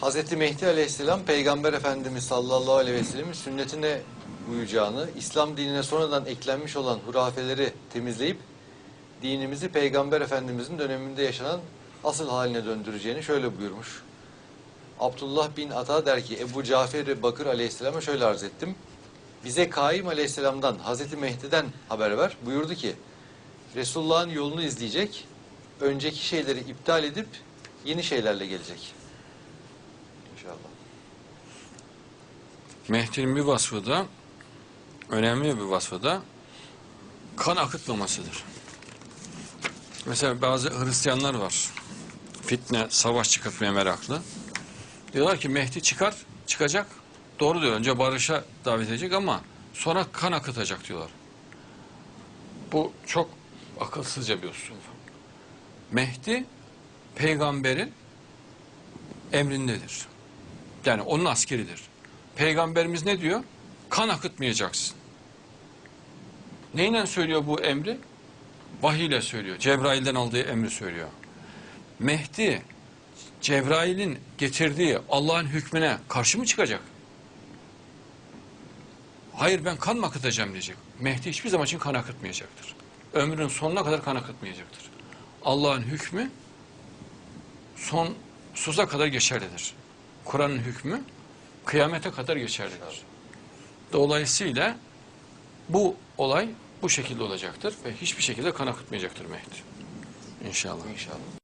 Hazreti Mehdi Aleyhisselam Peygamber Efendimiz sallallahu aleyhi ve sellemin sünnetine uyacağını, İslam dinine sonradan eklenmiş olan hurafeleri temizleyip dinimizi Peygamber Efendimizin döneminde yaşanan asıl haline döndüreceğini şöyle buyurmuş. Abdullah bin Ata der ki Ebu Cafer Bakır Aleyhisselam'a şöyle arz ettim. Bize Kaim Aleyhisselam'dan Hazreti Mehdi'den haber ver. Buyurdu ki Resulullah'ın yolunu izleyecek, önceki şeyleri iptal edip yeni şeylerle gelecek. İnşallah. Mehdi'nin bir vasfı da, önemli bir vasfı da kan akıtmamasıdır. Mesela bazı Hristiyanlar var. Fitne, savaş çıkartmaya meraklı. Diyorlar ki Mehdi çıkar, çıkacak. Doğru diyor. Önce barışa davet edecek ama sonra kan akıtacak diyorlar. Bu çok akılsızca bir usul. Mehdi peygamberin emrindedir. Yani onun askeridir. Peygamberimiz ne diyor? Kan akıtmayacaksın. Neyle söylüyor bu emri? Vahiy ile söylüyor. Cebrail'den aldığı emri söylüyor. Mehdi Cebrail'in getirdiği Allah'ın hükmüne karşı mı çıkacak? Hayır ben kan mı akıtacağım diyecek. Mehdi hiçbir zaman için kan akıtmayacaktır. Ömrünün sonuna kadar kan akıtmayacaktır. Allah'ın hükmü sonsuza kadar geçerlidir. Kur'an'ın hükmü kıyamete kadar geçerlidir. Dolayısıyla bu olay bu şekilde olacaktır ve hiçbir şekilde kan akıtmayacaktır Mehdi. İnşallah. İnşallah.